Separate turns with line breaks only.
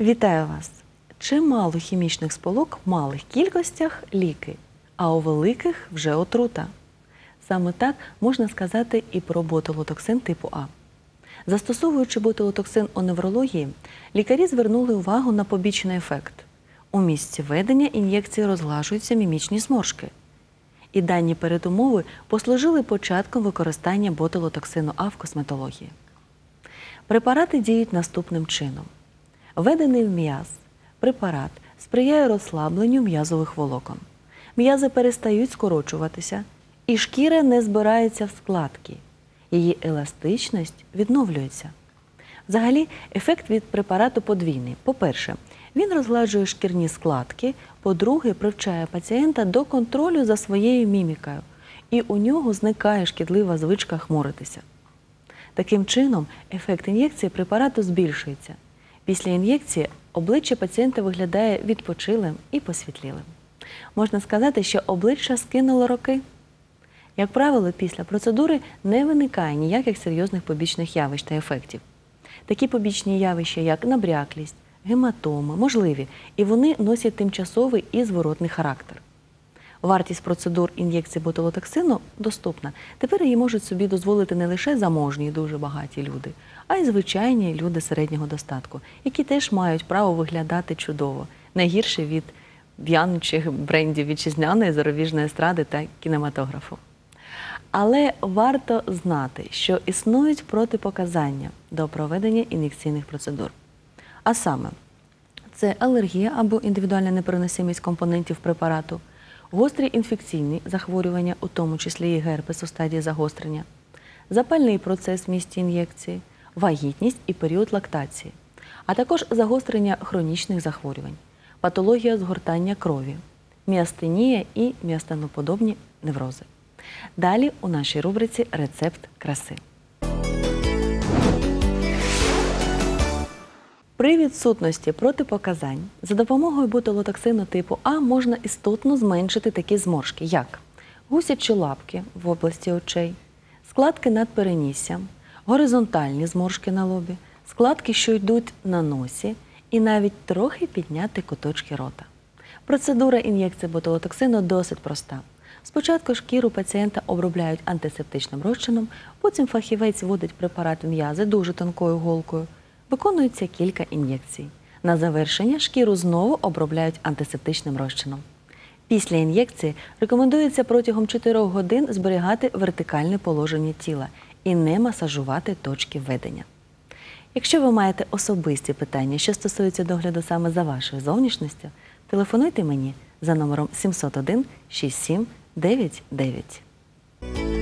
Вітаю вас! Чимало хімічних сполук в малих кількостях ліки, а у великих вже отрута. Саме так можна сказати і про ботулотоксин типу А. Застосовуючи ботулотоксин у неврології, лікарі звернули увагу на побічний ефект. У місці ведення ін'єкції розглажуються мімічні зморшки. І дані передумови послужили початком використання ботулотоксину А в косметології. Препарати діють наступним чином. Введений в м'яз препарат сприяє розслабленню м'язових волокон. М'язи перестають скорочуватися, і шкіра не збирається в складки. Її еластичність відновлюється. Взагалі, ефект від препарату подвійний. По-перше, він розгладжує шкірні складки, по-друге, привчає пацієнта до контролю за своєю мімікою, і у нього зникає шкідлива звичка хмуритися. Таким чином, ефект ін'єкції препарату збільшується. Після ін'єкції обличчя пацієнта виглядає відпочилим і посвітлілим. Можна сказати, що обличчя скинуло роки. Як правило, після процедури не виникає ніяких серйозних побічних явищ та ефектів. Такі побічні явища, як набряклість, гематоми, можливі, і вони носять тимчасовий і зворотний характер. Вартість процедур ін'єкції ботулотоксину доступна. Тепер її можуть собі дозволити не лише заможні і дуже багаті люди, а й звичайні люди середнього достатку, які теж мають право виглядати чудово, не гірше від в'янучих брендів вітчизняної зарубіжної естради та кінематографу. Але варто знати, що існують протипоказання до проведення ін'єкційних процедур. А саме, це алергія або індивідуальна непереносимість компонентів препарату, гострі інфекційні захворювання, у тому числі і герпес у стадії загострення, запальний процес в місті ін'єкції, вагітність і період лактації, а також загострення хронічних захворювань, патологія згортання крові, міастенія і міастеноподобні неврози. Далі у нашій рубриці Рецепт краси. При відсутності протипоказань за допомогою ботулотоксину типу А можна істотно зменшити такі зморшки, як гусячі лапки в області очей, складки над переніссям, горизонтальні зморшки на лобі, складки, що йдуть на носі, і навіть трохи підняти куточки рота. Процедура ін'єкції ботулотоксину досить проста. Спочатку шкіру пацієнта обробляють антисептичним розчином, потім фахівець вводить препарат в м'язи дуже тонкою голкою. Виконується кілька ін'єкцій. На завершення шкіру знову обробляють антисептичним розчином. Після ін'єкції рекомендується протягом 4 годин зберігати вертикальне положення тіла і не масажувати точки введення. Якщо ви маєте особисті питання, що стосуються догляду саме за вашою зовнішністю, телефонуйте мені за номером 701 67 99.